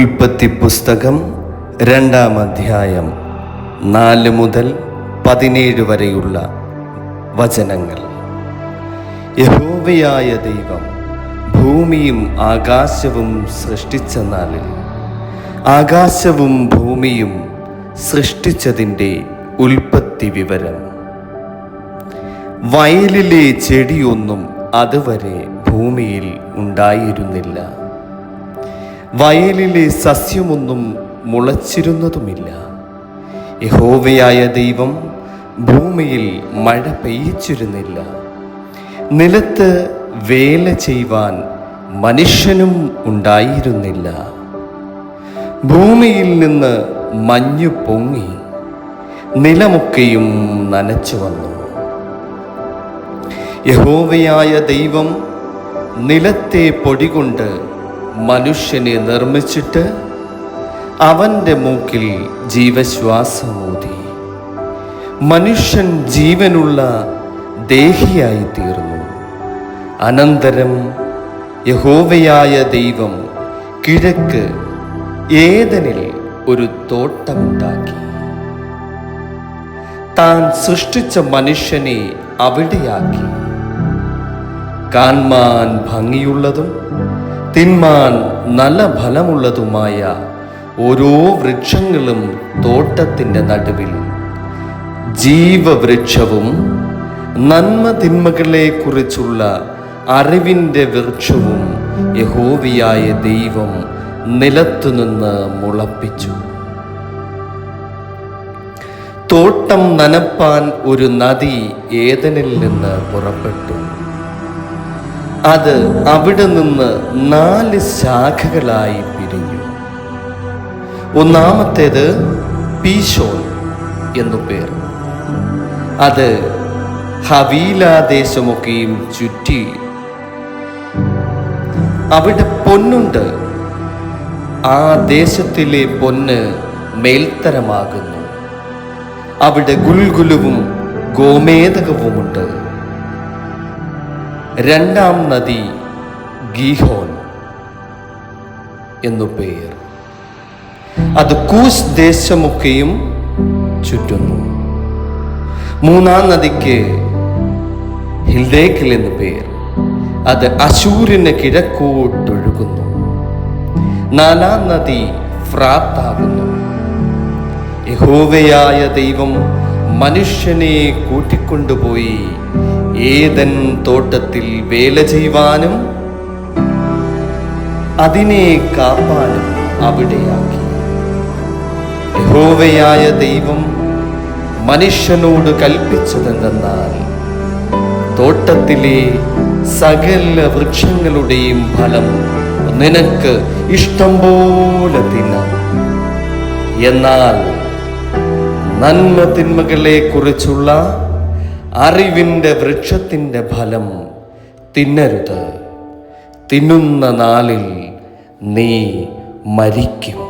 ഉൽപ്പത്തി പുസ്തകം രണ്ടാം അധ്യായം നാല് മുതൽ പതിനേഴ് വരെയുള്ള വചനങ്ങൾ. യഹോവയായ ദൈവം ഭൂമിയും ആകാശവും സൃഷ്ടിച്ച നാളിൽ ആകാശവും ഭൂമിയും സൃഷ്ടിച്ചതിന്റെ ഉൽപ്പത്തി വിവരം. വയലിലെ ചെടിയൊന്നും അതുവരെ ഭൂമിയിൽ ഉണ്ടായിരുന്നില്ല. വയലിലെ സസ്യമൊന്നും മുളച്ചിരുന്നതുമില്ല. യഹോവയായ ദൈവം ഭൂമിയിൽ മഴ പെയ്യിച്ചിരുന്നില്ല. നിലത്ത് വേല ചെയ്യുവാൻ മനുഷ്യനും ഉണ്ടായിരുന്നില്ല. ഭൂമിയിൽ നിന്ന് മഞ്ഞു പൊങ്ങി നിലമൊക്കെയും നനച്ചു വന്നു. യഹോവയായ ദൈവം നിലത്തെ പൊടികൊണ്ട് മനുഷ്യനെ നിർമ്മിച്ചിട്ട് അവന്റെ മൂക്കിൽ ജീവശ്വാസമൂതി മനുഷ്യൻ ജീവനുള്ള ദേഹിയായി തീർന്നു. അനന്തരം യഹോവയായ ദൈവം കിഴക്ക് ഏതനിൽ ഒരു തോട്ടമുണ്ടാക്കി. താൻ സൃഷ്ടിച്ച മനുഷ്യനെ അവിടെയാക്കി. കാൺമാൻ ഭംഗിയുള്ളതും തിന്മാൻ നല്ല ഫലമുള്ളതുമായ ഓരോ വൃക്ഷങ്ങളും തോട്ടത്തിന്റെ നടുവിൽ. ജീവവൃക്ഷവും നന്മ തിന്മകളെ കുറിച്ചുള്ള അറിവിന്റെ വൃക്ഷവും യഹോവിയായ ദൈവം നിലത്തുനിന്ന് മുളപ്പിച്ചു. തോട്ടം നനപ്പാൻ ഒരു നദി ഏതനിൽ നിന്ന് പുറപ്പെട്ടു? അത് അവിടെ നിന്ന് നാല് ശാഖകളായി പിരിഞ്ഞു. ഒന്നാമത്തേത് പീശോൻ എന്നു പേർ. അത് ഹവീലാദേശമൊക്കെയും ചുറ്റി. അവിടെ പൊന്നുണ്ട്. ആ ദേശത്തിലെ പൊന്ന് മേൽത്തരമാകുന്നു. അവിടെ ഗുൽഗുലുവും ഗോമേതകവുമുണ്ട് രണ്ടാം നദി ഗീഹോൻ എന്നു പേർ. അത് കൂസ് ദേശമൊക്കെയും ചുറ്റുന്നു. മൂന്നാം നദിക്ക് ഹിൽദേക്കിൽ എന്ന് പേർ. അത് അശൂരിന് കിഴക്കോട്ടൊഴുകുന്നു. നാലാം നദി ഫ്രാത്താകുന്നു. യഹോവയായ ദൈവം മനുഷ്യനെ കൂട്ടിക്കൊണ്ടുപോയി ഏതൻ തോട്ടത്തിൽ വേല ചെയ്യുവാനും അതിനെ കാപ്പാനും അവിടെയാക്കി. യഹോവയായ ദൈവം മനുഷ്യനോട് കൽപ്പിച്ചതെന്നാൽ തോട്ടത്തിലെ സകല വൃക്ഷങ്ങളുടെയും ഫലം നിനക്ക് ഇഷ്ടം പോലെ തിന്നാം. എന്നാൽ നന്മ തിന്മകളെ കുറിച്ചുള്ള അറിവിന്റെ വൃക്ഷത്തിന്റെ ഫലം തിന്നരുത്. തിന്നുന്ന നാളിൽ നീ മരിക്കും.